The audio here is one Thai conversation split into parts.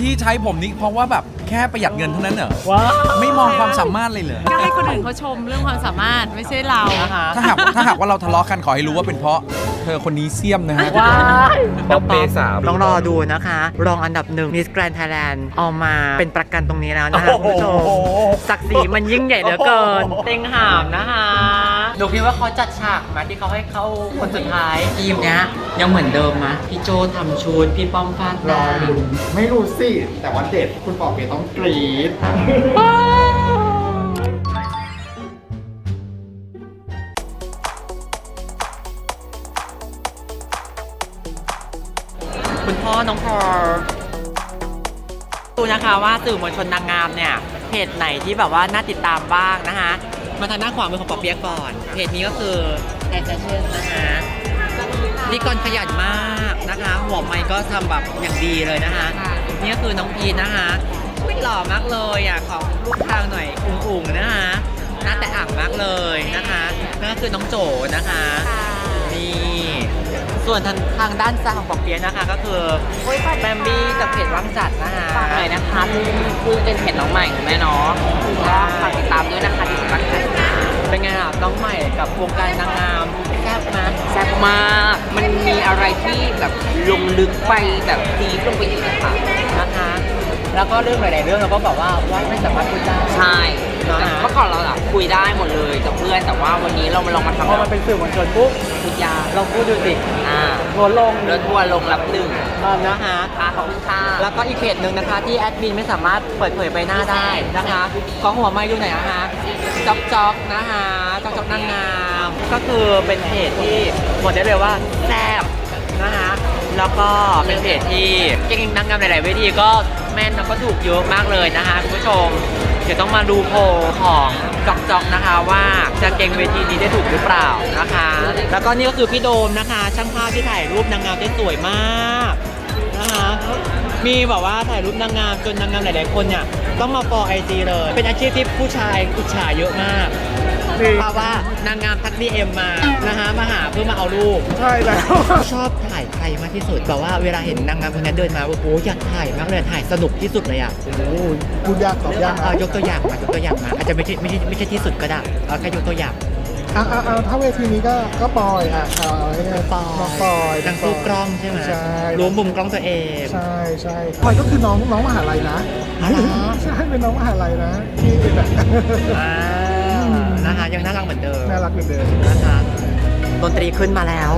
ที่ใช้ผมนี้เพราะว่าแบบ แค่ประหยัดเงินเท่านั้นเหรอว้าวไม่มองความสามารถเลยเหรอก็ให้คนอื่นเขาชมเรื่องความสามารถไม่ใช่เรานะคะถ้าหากถ้าหากว่าเราทะเลาะกันขอให้รู้ว่าเป็นเพราะเธอคนนี้เสียมนะฮะว้ายป๊อปเปสามต้องรอดูนะคะ รองอันดับหนึ่งมิสแกรน n d ไทยแลนด์เอามาเป็นประกันตรงนี้แล้วนะคะคุณผู้ชมศักดิ์ศรีมันยิ่งใหญ่เหลือเกินเต็งหามนะคะหนูคิดว่าเขาจัดฉากมาที่เขาให้เข้าคนสุดท้ายทีมเนี้ยยังเหมือนเดิมมะพี่โจทำชุดพี่ป้อมฟาดหรน้าอลุ้นไม่รู้สิแต่ว่าเด็ดคุณปอเปียะต้องกรี๊ดคุณพ่อน้องพอดูนะคะว่าสื่อมวลชนนางงามเนี่ยเพจไหนที่แบบว่าน่าติดตามบ้างนะคะมาทางหน้าขวามือของปอเปียกก่อนเพจนี้ก็คือแอนเชนนะคะนี่กรขยันมากนะคะ หัวไม้ก็ทำแบบอย่างดีเลยนะคะ นี่ก็คือน้องพีนนะคะอุ๊ย หล่อมากเลยอะขอรูปทางหน่อยอุ่งๆนะคะหน้าแต่อ่างมากเลยนะคะนั่นก็คือน้องโจนะคะนี่ส่วนทางทางด้านซ้ายของปอเปียะนะคะ ก็คือแบมบี้กับเพจว่างจัดนะคะฝากหน่อยนะคะคือเป็นเพจน้องใหม่ของแม่เนาะก็ฝากติดตามด้วยนะคะที่สำนักข่าวเป็นไงครับน้องใหม่กับวงการนางงามแซ่บมากแซ่บมาก มันมีอะไรที่แบบลงลึกไปแบบดีลงไปอีกอะค่ะนะคะ แล้วก็เรื่องหลาย ๆ เรื่องเราก็บอกว่าว่าไม่สามารถพูดได้ ใช่อ่าแต่เมื่อก่อนเราอะคุยได้หมดเลยกับเพื่อน แต่ว่าวันนี้เรามาลองมาทำพอมันเป็นสื่อมวลชนปุ๊บทุกอย่างเราพูดดูสิอ่าทัวร์ลงเลือทัวร์ลงรับหนึ่งเออนะคะ ค่ะขอบคุณค่ะแล้วก็อีกเพจหนึ่งนะคะที่แอดมินไม่สามารถเปิดเผยใบหน้าได้นะคะของหัวไม้อยู่ไหนอะคะจ๊อกจ๊อกนะคะจ๊อกจ๊อกนางงามก็คือเป็นเพจที่บอกได้เลยว่าแซ่บนะคะ แล้วก็เป็นเพจที่เก่งนางงามหลายๆเวทีก็แม่นแล้วก็ถูกเยอะมากเลยนะคะคุณผู้ชม เดี๋ยวต้องมาดูโพลของจอกจอกนะคะว่าจะเก่งเวทีนี้ได้ถูกหรือเปล่านะคะ แล้วก็นี่ก็คือพี่โดมนะคะ ช่างภาพที่ถ่ายรูปนางงามได้สวยมากนะคะมีแบบว่าถ่ายรูปนางงามจนนางงามหลาย ๆ คนเนี่ยต้องมาฟอไอจีเลย เป็นอาชีพที่ผู้ชายอิจฉาเยอะมาก เพราะว่านางงามทักดีเอ็มมานะคะมาหาเพื่อมาเอารูป ใช่แล้ว ชอบถ่ายใครมากที่สุดแบบว่าเวลาเห็นนางงามคนนั้นเดินมาโอ้โหอยากถ่ายมากเลยถ่ายสนุกที่สุดเลยอะโอ้โหพูดยากตอบยากเอานะยกตัวอย่างมายกตัวอย่างมาอาจจะไม่ใช่ไม่ใช่ไม่ใช่ที่สุดก็ได้เอาแค่ยกตัวอย่างอะอะอะถ้าเวทีนี้ก็ก็ปอยอะเอาให้ไงปอยน้องปอยนางสู้กล้องใช่ไหมใช่รู้มุมกล้องตัวเองใช่ใช่ปอยก็คือน้องน้องมหาลัยนะอ๋อเหรอ ใช่เป็นน้องมหาลัยนะที่แบบ อ่า นะคะยังน่ารักเหมือนเดิมน่ารักเหมือนเดิมนะคะดนตรีขึ้นมาแล้ว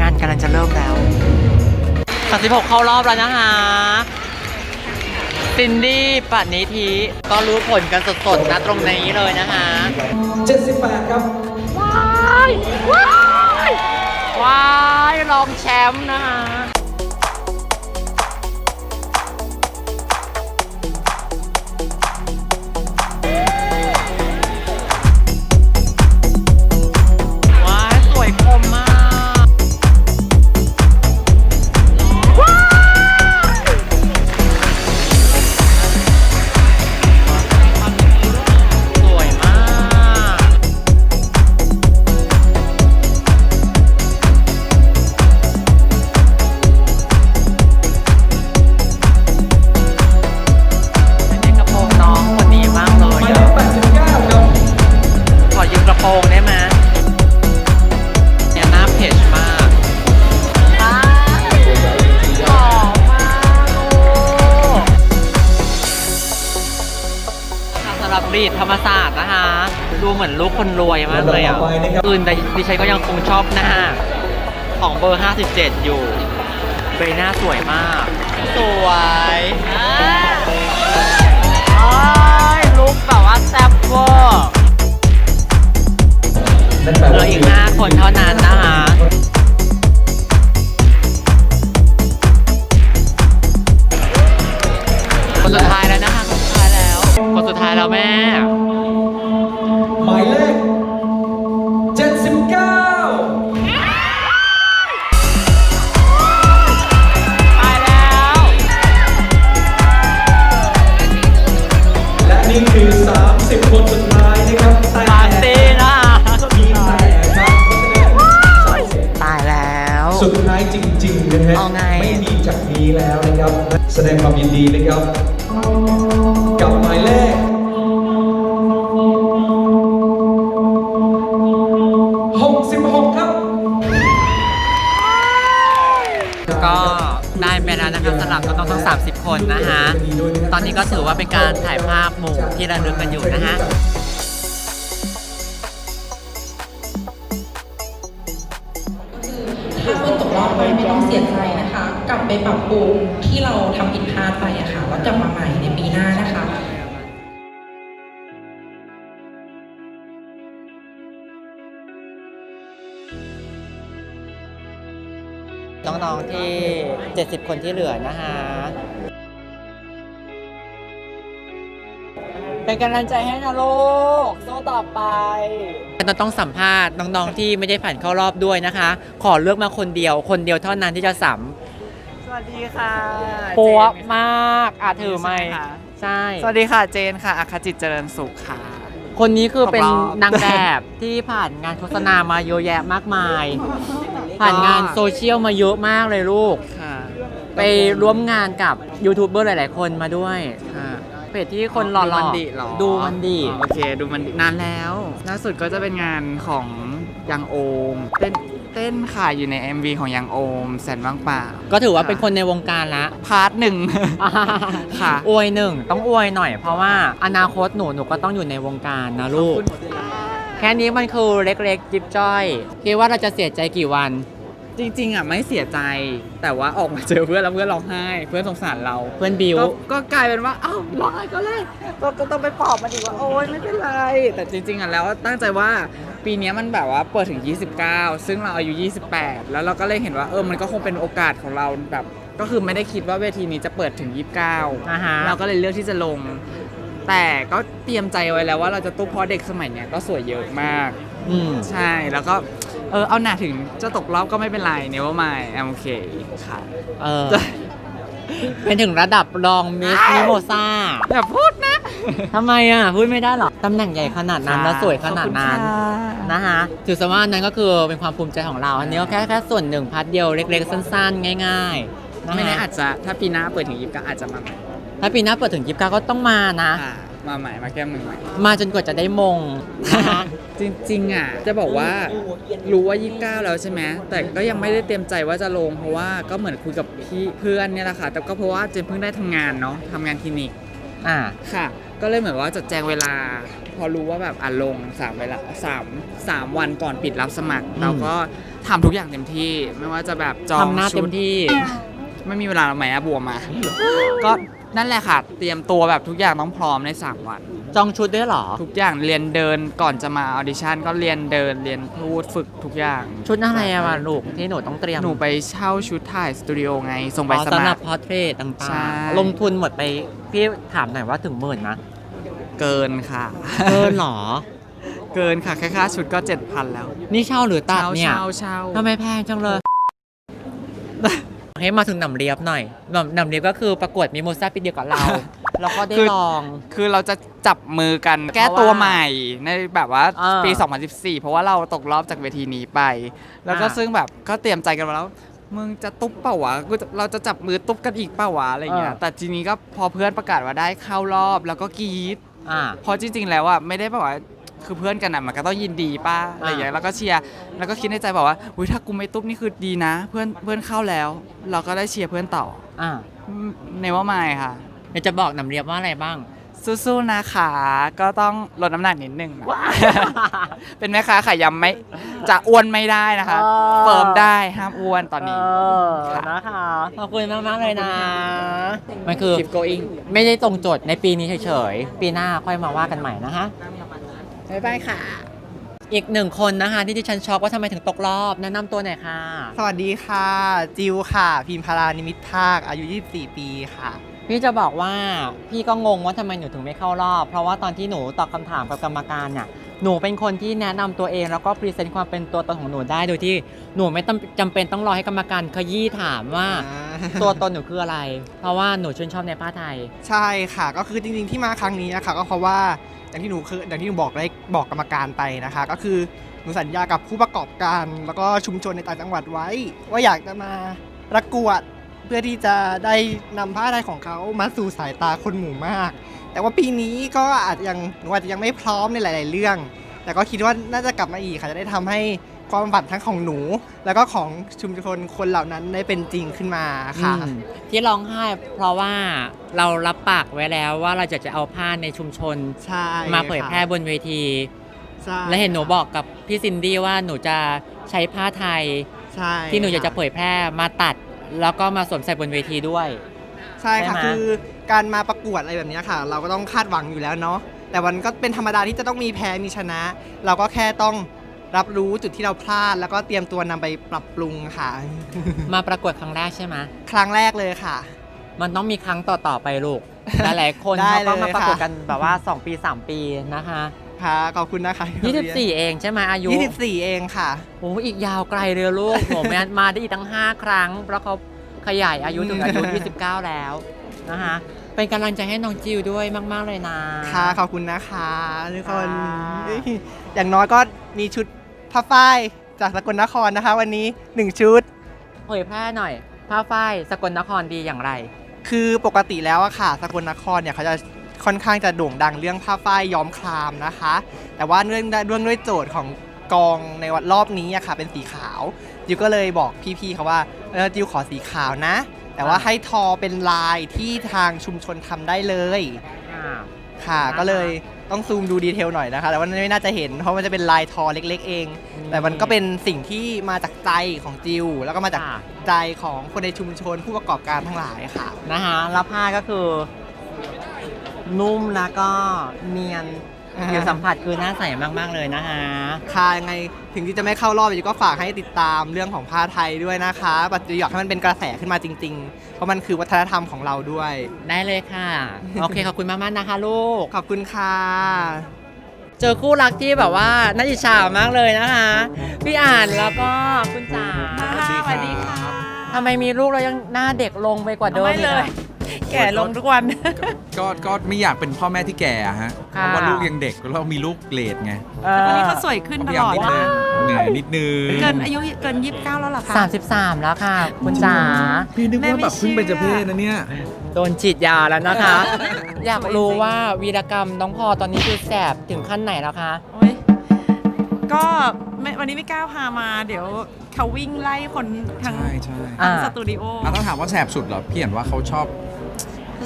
งานกำลังจะเริ่มแล้ว36เข้ารอบแล้วนะคะซินดี้ปัดนิธิก็รู้ผลกันสดๆนะตรงนี้เลยนะคะ78 ครับ ว้าย ว้าย ว้ายรองแชมป์นะคะ ก็ยังคงชอบหน้าของเบอร์ 57 อยู่ใบหน้าสวยมาก สวยโอ้ยลุกแบบว่าแซ่บเวอร์เหลืออีก 5 คนเท่านั้นนะคะคนสุดท้ายแล้วนะคะคนสุดท้ายแล้ว คนสุดท้ายแล้วแม่หม แสดงความยินดีนะครับ กับหมายเลข66ครับ ก็ได้ไปแล้วนะคะสำหรับน้องๆทั้ง 30 คนนะคะ ตอนนี้ก็ถือว่าเป็นการถ่ายภาพหมู่ที่ระลึกกันอยู่นะคะ ไปปรับปรุงที่เราทำผิดพลาดไปอะค่ะแล้วกลับมาใหม่ในปีหน้านะคะน้องๆที่ 70 คนที่เหลือนะคะเป็นกำลังใจให้นะลูกโซ่ต่อไปเราต้องสัมภาษณ์น้องๆที่ไม่ได้ผ่านเข้ารอบด้วยนะคะ ขอเลือกมาคนเดียว คนเดียวเท่านั้นที่จะสัมส วัสดีค่ะปัวเจนมากอาถือไหมใช่ไหมคะใช่ สวัสดีค่ะเจนค่ะอาคาจิตเจริญสุขค่ะ คนนี้คือเป็นตกรอบนางแบบที่ผ่านงานโฆษณามาเยอะแยะมากมาย ผ่านงานโซเชียลมาเยอะมากเลยลูกค่ะไปร่วมงานกับยูทูบเบอร์หลาย ๆ คนมาด้วยค่ะเพจที่คนหล่อดูๆมันดีเหรอดูมันดี โอเค ดูมันดีนานแล้ว ล่าสุดก็จะเป็นงานของยังโอมเต้น เต้นค่ะอยู่ใน MV ของยังโอมแสนว่างเปล่าก็ถือว่าเป็นคนในวงการละ พาร์ทหนึ่ง ค่ะ อวยหนึ่งต้องอวยหน่อย เพราะว่าอนาคตหนูหนูก็ต้องอยู่ในวงการนะลูก แค่นี้มันคือเล็กๆ จิ๊บจ้อย คิดว่าเราจะเสียใจกี่วัน จริง ๆอะไม่เสียใจ แต่ว่าออกมาเจอเพื่อนแล้วเพื่อนร้องไห้ เพื่อนสงสารเราเพื่อนบิว ก็ก็กลายเป็นว่าอ้าวร้องไห้ก็เลยก็ก็ต้องไปปลอบมันอีกว่าโอ๊ยไม่เป็นไร แต่จริง ๆอะแล้วตั้งใจว่าปีเนี้ยมันแบบว่าเปิดถึง 29 ซึ่งเราอายุ 28 แล้วเราก็เลยเห็นว่าเออมันก็คงเป็นโอกาสของเราแบบ ก็คือไม่ได้คิดว่าเวทีนี้จะเปิดถึง 29 อ่าฮะ เราก็เลยเลือกที่จะลง แต่ก็เตรียมใจไว้แล้วว่าเราจะตู้เพราะเด็กสมัยเนี้ยก็สวยเยอะมาก อืม ใช่แล้วก็ เออเอาหนาถึงจะตกรอบก็ไม่เป็นไรเนว่าไม่แอมโอเคค่ะ เออ เป็นถึงระดับรองมิสมิโมซ่าอย่าพูดนะ ทำไมอะ พูดไม่ได้หรอ ตำแหน่งใหญ่ขนาดนั้น แล้วสวยขนาดนั้นขอบคุณค่ะนะคะถือซะว่านั้นก็คือเป็นความภูมิใจของเรา อันนี้ก็แค่แค่ส่วนหนึ่งพาร์ทเดียวเล็ก ๆ สั้น ๆ ง่ายๆไม่แน่นะคะอาจจะถ้าปีหน้าเปิดถึงยิบก็อาจจะมาใหม่ถ้าปีหน้าเปิดถึงยิบเก้าก็ต้องมานะค่ะ มาใหม่มาแก้มือใหม่ มาจนกว่าจะได้มงนะคะ จริงๆอะจะบอกว่ารู้ว่ายี่สิบเก้าแล้วใช่ไหมแต่ก็ยังไม่ได้เตรียมใจว่าจะลงเพราะว่าก็เหมือนคุยกับพี่เพื่อนเนี่ยแหละค่ะแต่ก็เพราะว่าเจนเพิ่งได้ทำงานเนาะทำงานคลินิกอ่า ค่ะ ก็เลยเหมือนว่าจัดแจงเวลา พอรู้ว่าแบบอะลงสามเวลาสามสามวันก่อนปิดรับสมัครอืมเราก็ทำทุกอย่างเต็มที่ ไม่ว่าจะแบบจองทำหน้าชุเต็ดมที่ ไม่มีเวลาไหมอะบวมมา ก็ นั่นแหละค่ะ เตรียมตัวแบบทุกอย่างต้องพร้อมใน 3 วัน จองชุดด้วยเหรอ ทุกอย่างเรียนเดินก่อนจะมาออดิชั่นก็เรียนเดินเรียนพูดฝึกทุกอย่าง ชุดอะไรอะวะลูกที่หนูต้องเตรียมหนูไปเช่าชุดถ่ายสตูดิโอไง ส่งไปอ๋อสสำหมัรัคบร พอร์เทรตใช่ต่างๆ ลงทุนหมดไป พี่ถามหน่อยว่าถึงหมื่นนะเกินค่ะ เกินเหรอ เกินค่ะแค่ค่าชุดก็ 7,000 แล้วนี่เช่าหรือตัดเช่าเนี่ยเช่าเช่าทำไมแพงจังเลย ให้มาถึงหนำเลียบหน่อยหนำหนำเลียบก็คือประกวดมิโมซ่าปีเดียวกับเรา แล้วก็ได้คือลอง คือเราจะจับมือกันแก้ตัวใหม่ในแบบว่าเออปี 2014 เพราะว่าเราตกรอบจากเวทีนี้ไป แล้วก็อ่าซึ่งแบบก็เตรียมใจกันมาแล้ว มึงจะตุ๊บเปล่าวะกูจะเราจะจับมือตุ๊บกันอีกเปล่าวะอะไรเงี้ยแต่ทีนี้ก็พอเพื่อนประกาศว่าได้เข้ารอบแล้วก็กรี๊ด อ่า เพราะจริงๆ แล้วอะไม่ได้แบบว่า คือเพื่อนกันอะมันก็ต้องยินดีป้าอะไรอย่างเงี้ยแล้วก็เชียร์แล้วก็คิดในใจบอกว่าอุ้ยถ้ากูไม่ตุ๊บนี่คือดีนะ เพื่อนเพื่อนเข้าแล้ว เราก็ได้เชียร์เพื่อนต่ออ่าอืมในว่าไม่ค่ะเดี๋ยวจะบอกหนำเลียบว่าอะไรบ้าง สู้ๆนะคะก็ต้องลดน้ำหนักนิดนึงนะเป็นแม่ค้าขายยำไม่จะอ้วนไม่ได้นะคะเออเฟิร์มได้ห้ามอ้วนตอนนี้เออค่ะ นะคะขอบคุณมากมากๆเลยนะ มันคือ keep going ไม่ได้ตรงโจทย์ในปีนี้เฉยๆ ปีหน้าค่อยมาว่ากันใหม่นะคะ บ๊ายบายค่ะ อีกหนึ่งคนนะคะ ที่ดิฉันช็อกว่าทำไมถึงตกรอบ แนะนำตัวหน่อยค่ะ สวัสดีค่ะ จิวค่ะ พิมพารานิมิตภาค อายุ 24 ปีค่ะ พี่จะบอกว่าพี่ก็งงว่าทำไมหนูถึงไม่เข้ารอบ เพราะว่าตอนที่หนูตอบคำถามกับกรรมการเนี่ยหนูเป็นคนที่แนะนำตัวเองแล้วก็พรีเซนต์ความเป็นตัวตนของหนูได้โดยที่หนูไม่ต้องจำเป็นต้องรอให้กรรมการขยี้ถามว่า ตัวตนหนูคืออะไร เพราะว่าหนูชื่นชอบในผ้าไทย ใช่ค่ะก็คือจริงๆที่มาครั้งนี้นะคะก็เพราะว่า อย่างที่หนูคืออย่างที่หนูบอกได้บอกกรรมการไปนะคะ ก็คือหนูสัญญากับผู้ประกอบการ แล้วก็ชุมชนในต่างจังหวัดไว้ ว่าอยากจะมาประกวดเพื่อที่จะได้นำผ้าไทยของเขามาสู่สายตาคนหมู่มาก แต่ว่าปีนี้ก็อาจยังหนูอาจจะยังไม่พร้อมในหลาย ๆ เรื่อง แต่ก็คิดว่าน่าจะกลับมาอีกค่ะจะได้ทำให้ ความฝันทั้งของหนู แล้วก็ของชุมชนคนเหล่านั้นได้เป็นจริงขึ้นมาค่ะ อืมที่ร้องไห้เพราะว่าเรารับปากไว้แล้วว่าเราจะจะเอาผ้าในชุมชน ใช่มาเผยแพร่บนเวที ใช่และเห็นหนูบอกกับพี่ซินดี้ว่าหนูจะใช้ผ้าไทย ใช่ที่หนูอยากจะเผยแพร่มาตัด แล้วก็มาสวมใส่บนเวทีด้วย ใช่ค่ะใช่ไหมคือการมาประกวดอะไรแบบเนี้ยค่ะ เราก็ต้องคาดหวังอยู่แล้วเนาะแต่มันก็เป็นธรรมดาที่จะต้องมีแพ้มีชนะ เราก็แค่ต้อง รับรู้จุดที่เราพลาด แล้วก็เตรียมตัวนำไปปรับปรุงค่ะ มาประกวดครั้งแรกใช่ไหมครั้งแรกเลยค่ะ มันต้องมีครั้งต่อ ๆ ไปลูก หลายๆคนได้เขาก็มาเลยประกวดค่ะ กันแบบว่า 2 ปี 3 ปีนะคะ ค่ะ ขอบคุณนะคะ24 เองใช่ไหมอายุ 24 เองค่ะ โอ้อีกยาวไกลเลยลูก ผมมามาได้อีกตั้ง 5 ครั้ง เพราะเขาขยายอายุถึงอายุ 29 แล้วนะคะ เป็นกำลังใจให้น้องจิวด้วยมาก ๆ เลยนะ ค่ะขอบคุณนะคะทุกคนค่ะเอ้ยอย่างน้อยก็มีชุดผ้าฝ้ายจากสกลนครนะคะ วันนี้ 1 ชุด เผยแพร่หน่อย ผ้าฝ้ายสกลนครดีอย่างไร คือปกติแล้วอะค่ะ สกลนครเนี่ยเขาจะค่อนข้างจะโด่งดังเรื่องผ้าฝ้ายย้อมครามนะคะ แต่ว่าเนื่องเรื่องด้วยโจทย์ของกองในวันรอบนี้อะค่ะ เป็นสีขาวจิวก็เลยบอกพี่ๆเขาว่าเออจิวขอสีขาวนะ แต่ว่าให้ทอเป็นลายที่ทางชุมชนทำได้เลยค่ะอ่าก็เลยต้องซูมดูดีเทลหน่อยนะคะ แต่ว่าไม่น่าจะเห็น เพราะมันจะเป็นลายทอเล็กๆเองแต่มันก็เป็นสิ่งที่มาจากใจของจิว แล้วก็มาจากค่ะ ใจของคนในชุมชนผู้ประกอบการทั้งหลายค่ะ นะคะแล้วผ้าก็คือ นุ่มแล้วก็เนียนอ่า ผิวสัมผัสคือน่าใส่มากๆเลยนะคะค่ะยังไงถึงที่จะไม่เข้ารอบจิวก็ฝากให้ติดตามเรื่องของผ้าไทยด้วยนะคะ ปัจจุบันอยากให้มันเป็นกระแสขึ้นมาจริง ๆ เพราะมันคือวัฒนธรรมของเราด้วย ได้เลยค่ะ โอเคขอบคุณมากๆนะคะลูก ขอบคุณค่ะ เจอคู่รักที่แบบว่าน่าอิจฉามากเลยนะคะ พี่อ่านแล้วก็คุณจ๋าสวัสดีค่ะทำไมมีลูกแล้วยังหน้าเด็กลงไปกว่าเดิมไม่อีกเลยอะ แก่ลงทุกวัน ก็ก็ไม่อยากเป็นพ่อแม่ที่แก่อะฮะ เพค่ะ ราะว่าลูกยังเด็กแล้วมีลูกเลดไงเออวันนี้เขาสวยขึ้นตพยายาลมอดนิดนึงเหนื่อยนิดนึงเกินอายุเกิน 29 แล้วเหรอคะสามสิบสามแล้วค่ะ คุณจ๋าพี่นึกแม่ว่าไม่แบบเพิ่งเป็นเชื่เจอเพศนะเนี่ย โดนฉีดยาแล้วนะคะ อยากรู้ว่าวีรกรรมน้องพอตอนนี้คือแสบถึงขั้นไหนแล้วคะ โอ๊ยก็ไม่วันนี้ไม่กล้าพามา เดี๋ยวเขาวิ่งไล่คนทั้งใช่ใช่อ่าทั้งสตูดิโอ อะถ้าถามว่าแสบสุดเหรอพี่เห็นว่าเขาชอบ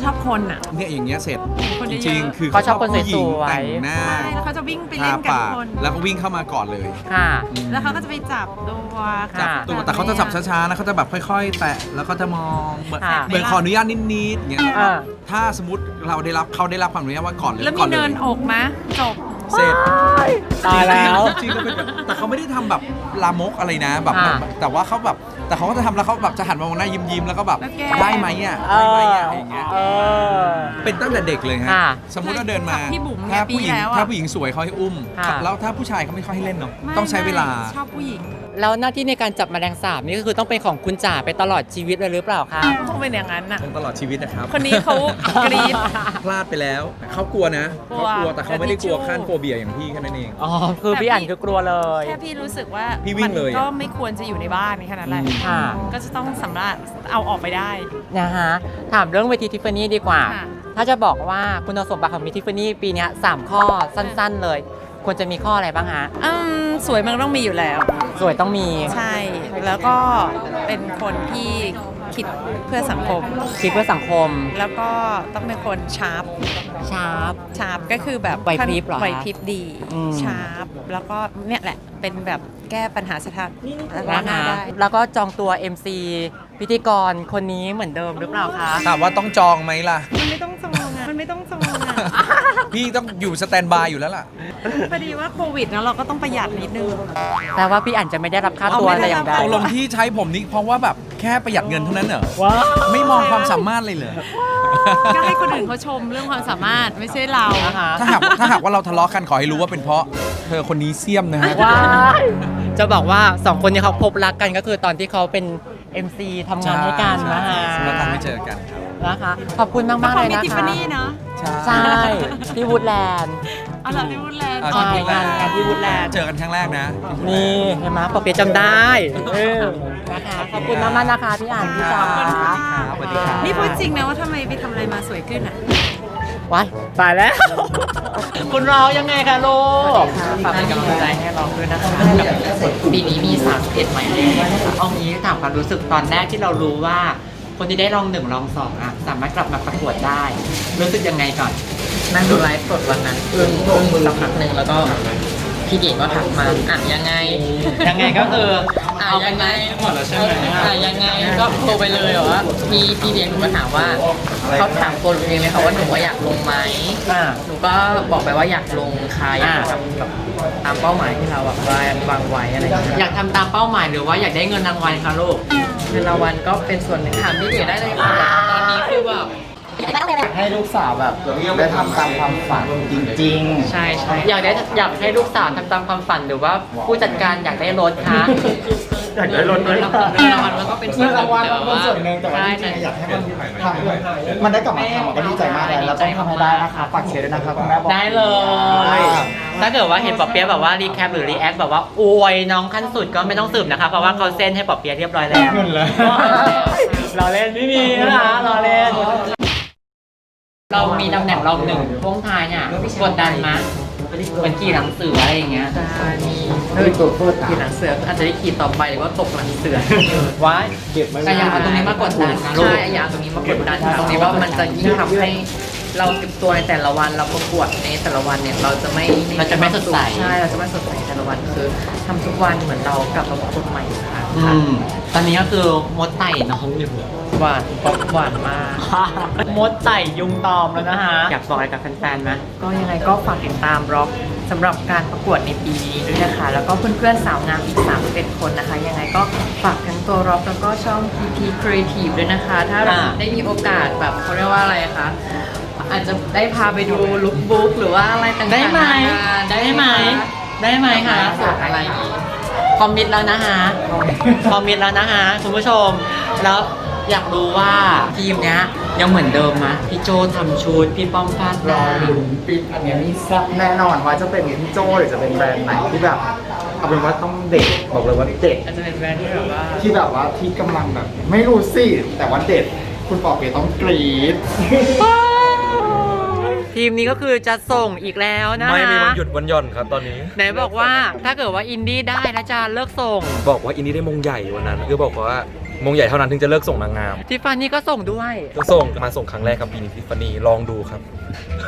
ชอบคนอะ เนี่ยอย่างเงี้ยเสร็จคนจเยอะๆ ริงๆ คือเขาชอบคนผู้หญิงสวยๆ แต่งหน้าใช่แล้วเขาจะวิ่งไปทาเล่นกับปากคน แล้วก็วิ่งเข้ามาก่อนเลยค่ะ อืมแล้วเขาก็จะไปจับตัวจับตัวแต่เขาจะจับช้าๆนะเขาจะแบบค่อย ๆ แตะแล้วก็จะมองเหมือนค่ะ เหมือนขออนุญาตนิดๆอย่างเงี้ยเออถ้าสมมติเราได้รับเขาได้รับความอนุญาตว่าก่อนเลยแล้วก่มีอนเลเนิยนอกนะจบ เสร็จ ตายแล้ว จริงๆก็เป็นแบบแต่เขาไม่ได้ทำแบบลามกอะไรนะแบบอ่า แต่ว่าเขาแบบ แต่เขาก็จะทำแล้วเขาแบบจะหันมามองหน้ายิ้มยิ้มๆแล้วก็แบบแล้วแก ได้ไหมอะเอได้ไหมออะอะไรอย่างเงี้ย เออ เป็นตั้งแต่เด็กเลยฮะค่ะสมมุติเราเดินมากับพี่บุ๋มไงถ้าผู้หญิงปีแล้วอะ ถ้าผู้หญิงสวยเขาให้อุ้ม ค่ะ แล้วถ้าผู้ชายเขาไม่ค่อยให้เล่นเนาะ ไม่ต้องใช้เวลา ไม่ชอบผู้หญิงแล้วหน้าที่ในการจับแมลงสาบนี่ก็คือต้องเป็นของคุณจ๋าไปตลอดชีวิตเลยหรือเปล่าคะคงเป็นอย่างนั้นน่ะตลอดชีวิตนะครับ คนนี้เขากรี๊ด พลาดไปแล้วเขากลัวนะกลัวเขากลัวแต่เขาไม่ได้กลัวแต่ทิชชู่ขั้นโฟเบียอย่างพี่แค่นั้นเอง อ๋อคือพี่อ่านคือกลัวเลยแค่พี่รู้สึกว่าพี่วิ่งเลยมันก็ไม่ควรจะอยู่ในบ้านแค่นั้นแหละอืมค่ะก็จะต้องสำหรับเอาออกไปได้ นะฮะถามเรื่องเวทีทิฟฟานี่ดีกว่า ค่ะ ถ้าจะบอกว่าคุณสมบัติของมิทิฟฟานี่ปีเนี้ยสามข้อสั้นๆเลย ควรจะมีข้ออะไรบ้างฮะ อืมสวยมันต้องมีอยู่แล้ว สวยต้องมี ใช่ แล้วก็เป็นคนที่คิดเพื่อสังคม คิดเพื่อสังคม แล้วก็ต้องเป็นคนชาร์ปชาร์ปชาร์ปก็คือแบบไหวพริบเหรอคะไหวพริบดีอืม ชาร์ปแล้วก็เนี่ยแหละเป็นแบบแก้ปัญหาสถานนะหน้าคะ ได้แล้วก็จองตัว MC พิธีกรคนนี้เหมือนเดิมหรือเปล่าคะ ถามว่าต้องจองไหมล่ะ มันไม่ต้องจองอะมัน ไม่ต้องจองอะพี่ต้องอยู่สแตนบายอยู่แล้วล่ะ พอดีว่าโควิดแล้วเราก็ต้องประหยัดนิดนึงแต่ว่าพี่อ่านจะไม่ได้รับค่าตัวเอาไม่แต่ได้อย่างใดรับตกลงที่ใช้ผมนี่เพราะว่าแบบแค่ประหยัดเงินเท่านั้นเหรอ ว้าวไม่มองความสามารถเลยเหรอ ก็ให้คนอื่นเขาชมเรื่องความสามารถไม่ใช่เรา นะคะถ้าหากถ้าหากว่าเราทะเลาะกันขอให้รู้ว่าเป็นเพราะเธอคนนี้เสียมนะฮะ ว้ายจะบอกว่าสองคนนี้เขาพบรักกันก็คือตอนที่เขาเป็น MC ทำงานให้กันนะคะแล้วตอนไม่เจอกันครับ นะคะ ขอบคุณมากๆเลยมีนะทิฟคะฟานี่เนาะใช่ที่วูดแลนด์อ๋อเหรอที่วูดแลนด์อ่าใช่งานงานที่วูดแลนด์เจอกันครั้งแรกนะ นี่เห็นไหมปอเปียะจำได้เออนะคะขอบคุณมากๆนะคะพี่อ่านพี่จ๋าสวัสดีครับนี่พูดจริงนะว่าทำไมไปทำอะไรมาสวยขึ้นอะว้ายตายแล้ว คุณเรายังไงคะลูกฝากเป็นกำลังใจให้เราด้วยนะคะกับปีนี้มี 31หมายเลขเอางี้ถามความรู้สึกตอนแรกที่เรารู้ว่า คนที่ได้รองหนึ่งรองสองอะสามารถกลับมาประกวดได้ รู้สึกยังไงก่อน นั่งดูไลฟ์สดวันนั้นอึ้งอึ้งสักพักหนึ่งแล้วก็พี่เก๋ก็ทักมาอะยังไงยังไงก็คืออะเอายังไงหมดแล้วใช่ไหมอะยังไงก็โทรไปเลยเหรอว่าพี่พี่เลี้ยงหนูก็ถามว่าเขาถามตัวหนูเองเลยค่ะว่าหนูว่าอยากลงไหมอ่า หนูก็บอกไปว่าอยากลงค่ะอยากทำแบบตามเป้าหมายที่เราแบบว่าวางไว้อะไรอย่างเงี้ย อยากทำตามเป้าหมายหรือว่าอยากได้เงินรางวัลคะลูก เงินรางวัลก็เป็นส่วนหนึ่งถามพี่เก๋ได้เลยค่ะตอนนี้คือแบบ ให้ลูกสาวแบบได้ทำตามความฝันจริงใช่ใช่อยากได้อยากให้ลูกสาวทำตามความฝันหรือว่าผู้จัดการอยากได้รถคะอยากได้รถด้วยเงินรางวัลมันก็เป็นส่เงิวนนหนึ่รางงวัลแต่มันเป็นส่วนหนึ่งแต่ว่าใช่จริงๆแต่อยากให้มันทำมันได้กลับมาทำก็ดีใจมากแล้วแล้วต้องทำให้ได้นะคะฝากเชียร์ด้วยนะครับคุณแม่บอกได้เลย ถ้าเกิดว่าเห็นปอเปี๊ยะแบบว่ารีแคปหรือรีแอคแบบว่าอวยน้องขั้นสุดก็ไม่ต้องสืบนะคะ เพราะว่าเขาเซ็นให้ปอเปี๊ยะเรียบร้อยแล้วเงินเลยรอเล่นไม่มีนะคะรอเล่น เรามีตำแหน่งรองหนึ่งพ่วงท้ายเนี่ยกดดันมะเหมือนขี่หลังเสืออะไรอย่างเงี้ยมีเฮ้ยตัวเปิดขี่หลังเสืออาจจะได้ขี่ต่อไปหรือว่าตกหลังเสือว้ายเก็บไว้แต่อย่าเอาตรงนี้มากดดันนะลูกใช่อยาตรงนี้มากดดันค่ะตรงนี้ว่ามันจะยิ่งทำให้ เราเก็บตัวในแต่ละวันเราประกวดในแต่ละวันเนี่ยเราจะไม่เราจะไม่สดใส ใช่เราจะไม่สดใสแต่ละวันคือทำทุกวันเหมือนเรากลับมาประกวดใหม่อีกครั้งอืค่ะมตอนนี้ก็คือมดไต่น้องอยู่หวานป๊อปหวานมาก มดไต่ยุงตอมแล้วนะฮะ อยากบอกอะไรกับแฟนๆไหม ก็ยังไงก็ฝากติดตามร็อกสำหรับการประกวดในปีนี้ด้วยนะคะ แล้วก็เพื่อนๆสาวงามอีก31คนนะคะ ยังไงก็ฝากทั้งตัวร็อกแล้วก็ช่อง PP Creative ด้วยนะคะ ถ้าเราอ่า ได้มีโอกาสแบบเขาเรียกว่าอะไรคะ อาจจะได้พาไปดูลุคบุ๊กหรือว่าอะไรต่างๆได้ไหมนานาได้ไหม ได้ไหมคะฝากอะไรอีกคอมมิตแล้วนะฮะคอมมิตแล้วนะฮะคุณผู้ชม แล้วอยากรู้ว่าทีมเนี้ยยังเหมือนเดิมไหมพี่โจทำชุด พี่ป้อมฟาดหรน้าอลุ้นปีอันเนี้ยนี่แซ่บแน่นอนว่าจะเป็นพี่โจ้หรือจะเป็นแบรนด์ไหนที่แบบเอาเป็นว่าต้องเด็ดบอกเลยว่าเด็ด อาจจะเป็นแบรนด์ที่แบบว่า ที่แบบว่าที่กำลังแบบ ไม่รู้สิแต่ว่าเด็ดคุณปอเปียะต้องกรี๊ด ทีมนี้ก็คือจะส่งอีกแล้วนะไม่มีฮะวันหยุดวันหย่อนครับตอนนี้ ไหนบอกว่าถ้าเกิดว่าอินดี้ได้นะจะเลิกส่ง บอกว่าอินดี้ได้มงใหญ่วันนั้น คือบอกว่ามงใหญ่เท่านั้นถึงจะเลิกส่งนางงามทิฟฟานี่ก็ส่งด้วยก็ส่งมาส่งครั้งแรกครับปีนี้ทิฟฟานีลองดูครับ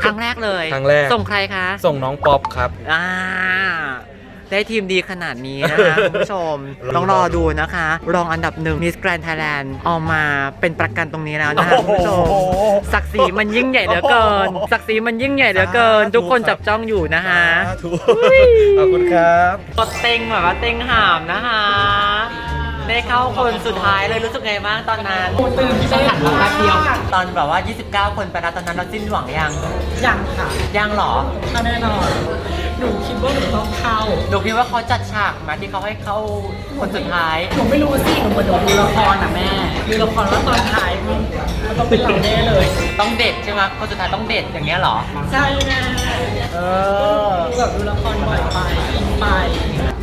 ครั้งแรกเลย ครั้งแรก ส่งใครคะ ส่งน้องป๊อปครับ อ่า ได้ทีมดีขนาดนี้นะคะคุณผู้ชม ต้องรอดูนะคะ รองอันดับหนึ่งมิสแกรน d ไทยแลนด์ออกมาเป็นประกันตรงนี้แล้วนะคะคุณผู้ชม ศักดิ์ศรีมันยิ่งใหญ่เหลือเกิน ศักดิ์ศรีมันยิ่งใหญ่เหลือเกิน ทุกคนจับจ้องอยู่นะคะถูกขอบคุณครับก็เต็งแบบว่าเต็งห่ามนะคะได้เข้าคนสุดท้ายเลยรู้สึกไงบ้างตอนนั้นตื่นเต้นหันมาแป๊บเดียวตอนแบบว่า 29 คนไปแล้วตอนนั้นเราสิ้นหวังยัง ยังค่ะ ยังเหรอแน่นอนหนูคิด ว่าหนูต้องเข้าหนูคิดว่าเขาจัดฉากมาที่เขาให้เข้าคนสุดท้าย หนูไม่รู้สิหนูเหมือนหนูดูละครนะแม่ดูละครแล้วตอนท้ายมันมันต้องเป็นเราแน่เลย ต้องเด็ดใช่ไหมคนสุดท้ายต้องเด็ดอย่างเงี้ยเหรอ ใช่แม่เออดูแบบดูละครบ่อยไปอินไป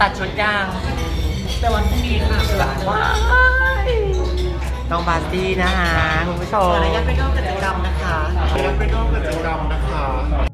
ตัดชุดยาง แต่วันพรุ่งนี้ค่ะหลังว่าน้องบาร์ตี้นะคะคุณผู้ชมขออนุญาตไปร่วมกิจกรรมนะคะไปร่วมกิจกรรมนะคะ